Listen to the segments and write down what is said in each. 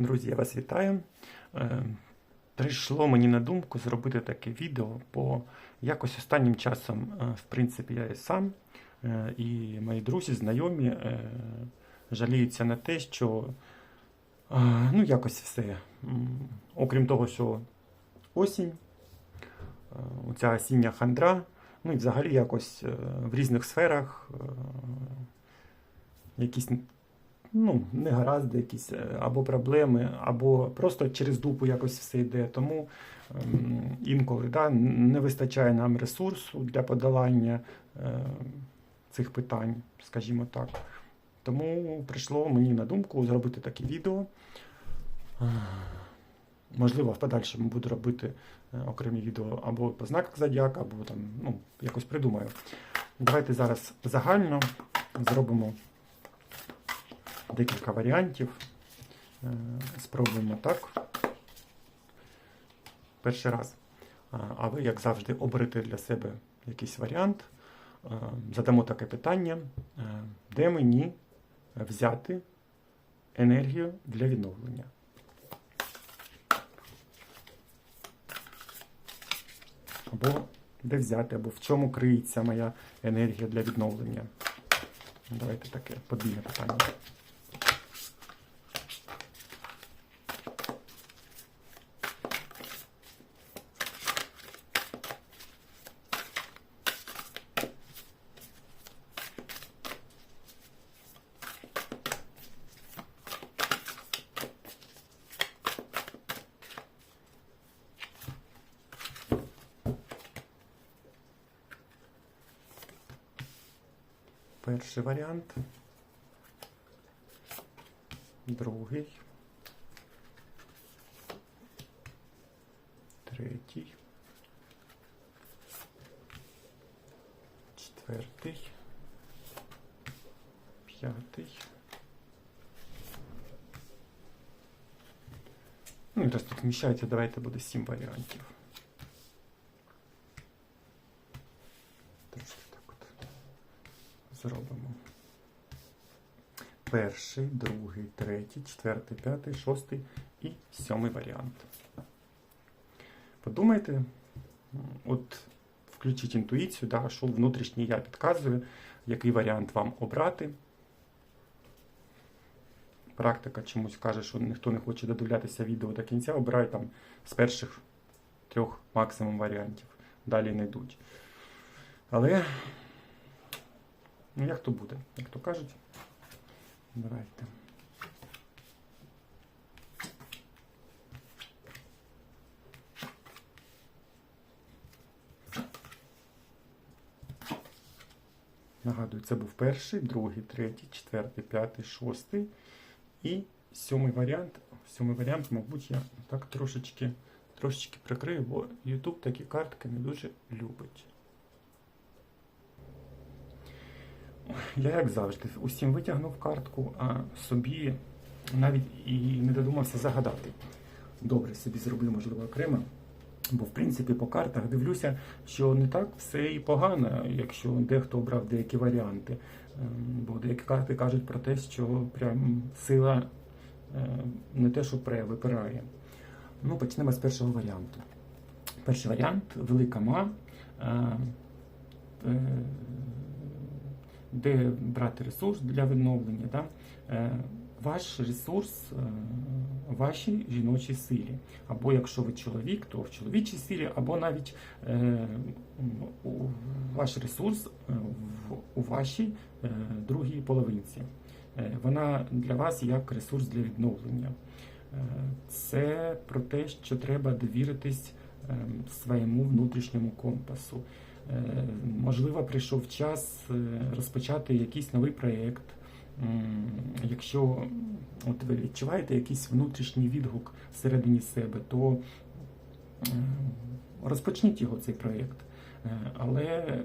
Друзі, я вас вітаю. Е, Прийшло мені на думку зробити таке відео, бо якось останнім часом, е, в принципі, я і сам, е, і мої друзі, знайомі жаліються на те, що ну, якось все. Окрім того, що осінь, оця осіння хандра, ну і взагалі якось в різних сферах якісь ну, негаразди якісь, е, або проблеми, або просто через дупу якось все йде. Тому ем, інколи да, не вистачає нам ресурсу для подолання е, цих питань, скажімо так. Тому прийшло мені на думку зробити таке відео. Можливо, в подальшому буду робити е, окремі відео або по знаках зодіака, або там, ну, якось придумаю. Давайте зараз загально зробимо декілька варіантів. Е, Спробуємо так. Перший раз. А- ви, як завжди, оберете для себе якийсь варіант. Е, Задамо таке питання, е, де мені взяти енергію для відновлення. Або де взяти, або в чому криється моя енергія для відновлення. Давайте таке подвійне питання. Перший варіант. Другий. Третій. Четвертий. П'ятий. Ну і раз тут вміщається, давайте буде сім варіантів. Трошки так от зробимо. Перший, другий, третій, четвертий, п'ятий, шостий і сьомий варіант. Подумайте, от включіть інтуїцію, да, що внутрішній я підказує, який варіант вам обрати. Практика чомусь каже, що ніхто не хоче додивлятися відео до кінця, обирай там з перших трьох максимум варіантів. Далі не йдуть. Але Ну, як то буде, як то кажуть. Давайте. Нагадую, це був перший, другий, третій, четвертий, п'ятий, шостий і сьомий варіант. Сьомий варіант, мабуть, я так трошечки, трошечки прикрию, бо YouTube такі картки не дуже любить. Я, як завжди, усім витягнув картку, а собі навіть і не додумався загадати. Добре, собі зроблю, можливо, окремо. Бо, в принципі, по картах дивлюся, що не так все і погано, якщо дехто обрав деякі варіанти. Ем, Бо деякі карти кажуть про те, що прям сила е, не те, що пре, випирає. Ну, почнемо з першого варіанту. Перший варіант велика ма. Де брати ресурс для відновлення. Да? Е, Ваш ресурс е, вашій жіночій силі. Або якщо ви чоловік, то в чоловічій силі, або навіть е, ваш ресурс у вашій другій половинці. Вона для вас як ресурс для відновлення. Це про те, що треба довіритись е, своєму внутрішньому компасу. Е, Можливо, прийшов час е, розпочати якийсь новий проєкт. Якщо от ви відчуваєте якийсь внутрішній відгук всередині себе, то розпочніть його цей проєкт. Е, Але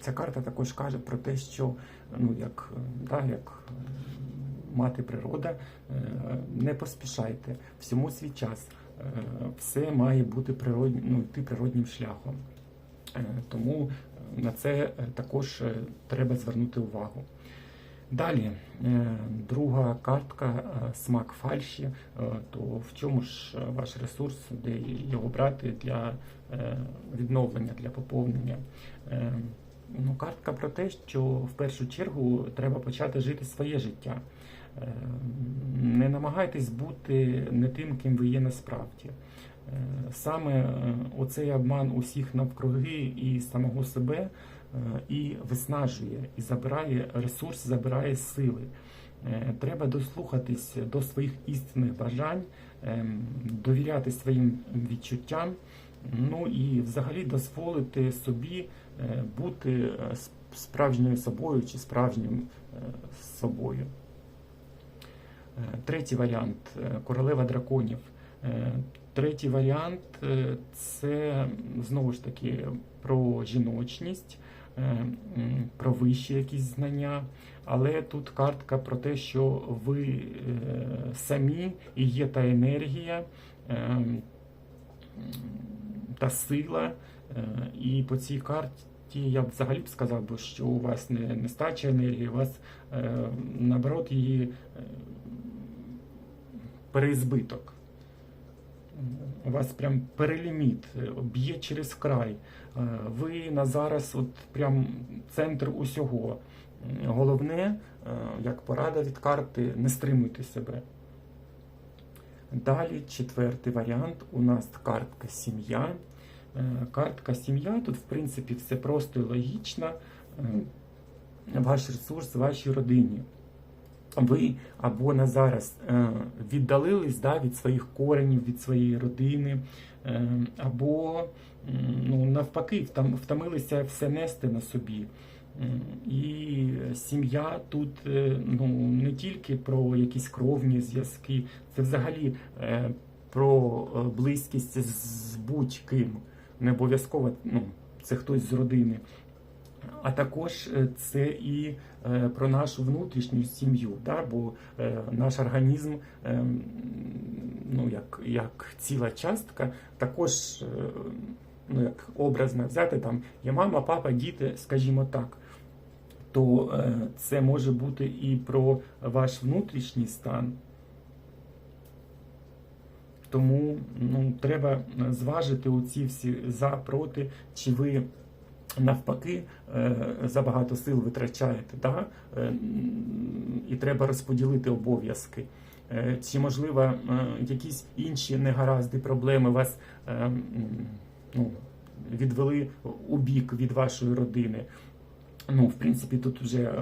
ця карта також каже про те, що ну, як, да, як мати природа, не поспішайте, всьому свій час. Все має бути природнім, ну, йти природнім шляхом. Е, Тому е, на це е, також треба звернути увагу. Далі, друга картка смак фальші. То в чому ж ваш ресурс, де його брати для відновлення, для поповнення? Ну, картка про те, що в першу чергу треба почати жити своє життя. Не намагайтесь бути не тим, ким ви є насправді. Е, Саме е, оцей обман усіх навкруги і самого себе е, і виснажує, і забирає ресурс, забирає сили. Треба дослухатись до своїх істинних бажань, довіряти своїм відчуттям, ну і взагалі дозволити собі бути справжньою собою чи справжнім собою. Третій варіант королева драконів. Третій варіант е, це знову ж таки про жіночність, е, про вищі якісь знання. Але тут картка про те, що ви е, самі і є та енергія, та сила. І по цій карті я б взагалі б сказав, що у вас не нестача енергії, у вас наоборот її переізбиток. У вас прям переліміт, е, б'є через край. Е, Ви на зараз от прям центр усього. Головне, е, як порада від карти, не стримуйте себе. Далі четвертий варіант. У нас картка сім'я. Картка сім'я. Тут, в принципі, все просто і логічно. Ваш ресурс вашій родині. Ви або на зараз е, віддалились да, від своїх коренів, від своєї родини, е, або ну, навпаки, втомилися все нести на собі. І сім'я тут е, ну, не тільки про якісь кровні зв'язки, це взагалі про близькість з будь-ким. Не обов'язково ну, це хтось з родини. А також е, це і е, про нашу внутрішню сім'ю, да? бо е, наш організм, е, ну, як, як ціла частка, також, ну, як образно взяти, там є мама, папа, діти, скажімо так, то це може бути і про ваш внутрішній стан. Тому ну, треба зважити оці всі за, проти, чи ви навпаки е, забагато сил витрачаєте, да? Е, і треба розподілити обов'язки. Е, Чи, можливо, якісь інші негаразди, проблеми вас ну, відвели у бік від вашої родини. Ну, в принципі, тут вже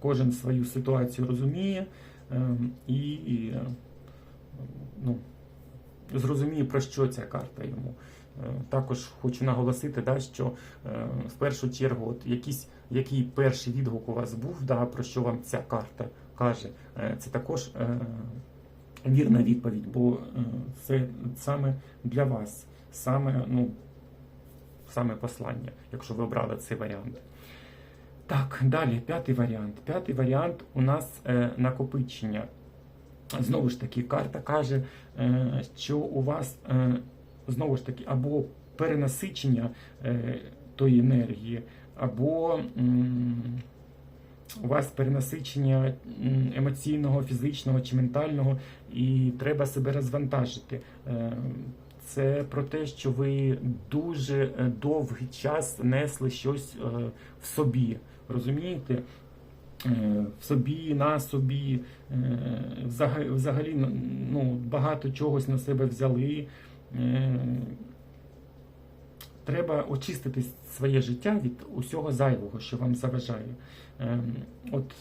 кожен свою ситуацію розуміє і, ну, зрозуміє, про що ця карта йому. Е, Також хочу наголосити, да, що е, в першу чергу, от якийсь, який перший відгук у вас був, да, про що вам ця карта каже, е, це також вірна відповідь, бо це саме для вас, саме, ну, саме послання, якщо ви обрали цей варіант. Так, далі, п'ятий варіант. П'ятий варіант у нас накопичення. Знову ж таки, карта каже, що у вас знову ж таки або перенасичення е, тої енергії, або м, у вас перенасичення емоційного, фізичного чи ментального, і треба себе розвантажити. Е, Це про те, що ви дуже е, довгий час несли щось е, в собі. Розумієте? В собі, на собі, взагалі ну, багато чогось на себе взяли. Е, Треба очистити своє життя від усього зайвого, що вам заважає. Е, От,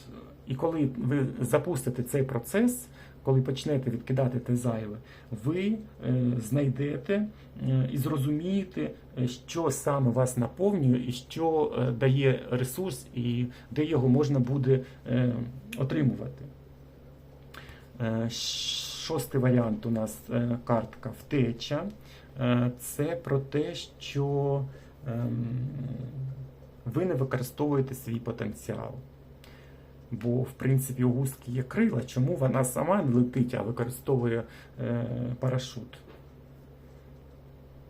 і коли ви запустите цей процес, коли почнете відкидати те зайве, ви е, знайдете і зрозумієте, що саме вас наповнює, і що дає ресурс, і де його можна буде отримувати. Шостий варіант у нас е, картка втеча. Е, Це про те, що ем, ви не використовуєте свій потенціал. Бо, в принципі, у густки є крила, чому вона сама не летить, а використовує е, парашут.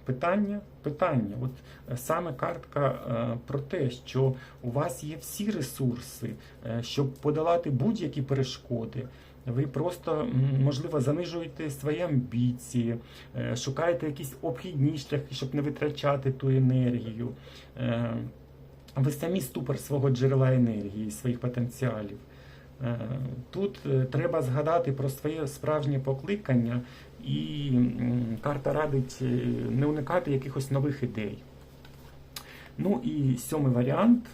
Питання, питання. От саме картка про те, що у вас є всі ресурси, щоб подолати будь-які перешкоди. Ви просто, можливо, занижуєте свої амбіції, е, шукаєте якісь обхідні шляхи, щоб не витрачати ту енергію. Е, Ви самі ступор свого джерела енергії, своїх потенціалів. Е, Тут треба згадати про своє справжнє покликання, і карта радить не уникати якихось нових ідей. Ну і сьомий варіант.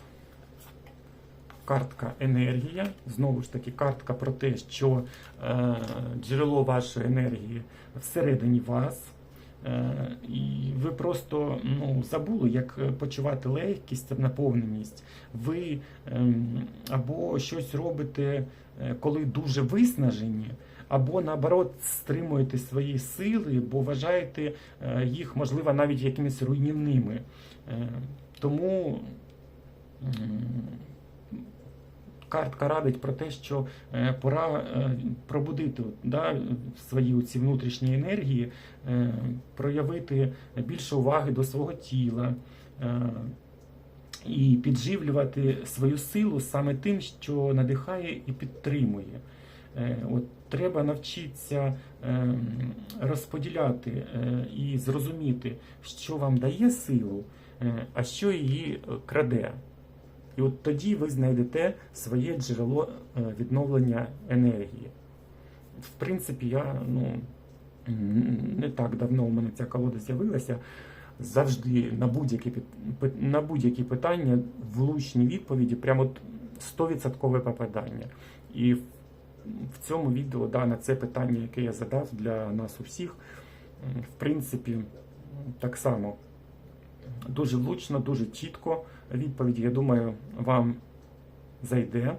Картка енергія. Знову ж таки, картка про те, що е, джерело вашої енергії всередині вас. Е, і ви просто ну, забули, як почувати легкість, наповненість. Ви ем, або щось робите, е, коли дуже виснажені, або наоборот стримуєте свої сили, бо вважаєте е, їх, можливо, навіть якимись руйнівними. Тому картка радить про те, що е, пора е, пробудити да, свої ці внутрішні енергії, е, проявити більше уваги до свого тіла. І підживлювати свою силу саме тим, що надихає і підтримує. От треба навчитися розподіляти і зрозуміти, що вам дає силу, а що її краде. І от тоді ви знайдете своє джерело е, відновлення енергії. В принципі, я ну, не так давно у мене ця колода з'явилася. Завжди на будь-які на будь-які питання влучні відповіді, прямо от 100% попадання. І в цьому відео да, на це питання, яке я задав для нас усіх, в принципі, так само дуже влучно, дуже чітко відповідь, я думаю, вам зайде.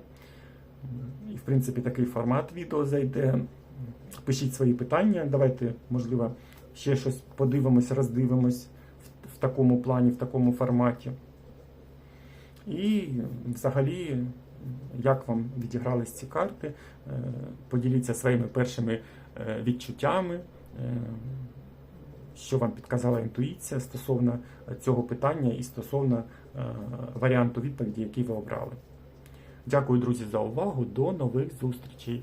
І, в принципі, такий формат відео зайде. Пишіть свої питання. Давайте, можливо, ще щось подивимось, роздивимось в, в такому плані, в такому форматі. І взагалі, як вам відігрались ці карти, Е, поділіться своїми першими е, відчуттями, е, що вам підказала інтуїція стосовно цього питання і стосовно е, варіанту відповіді, який ви обрали. Дякую, друзі, за увагу. До нових зустрічей!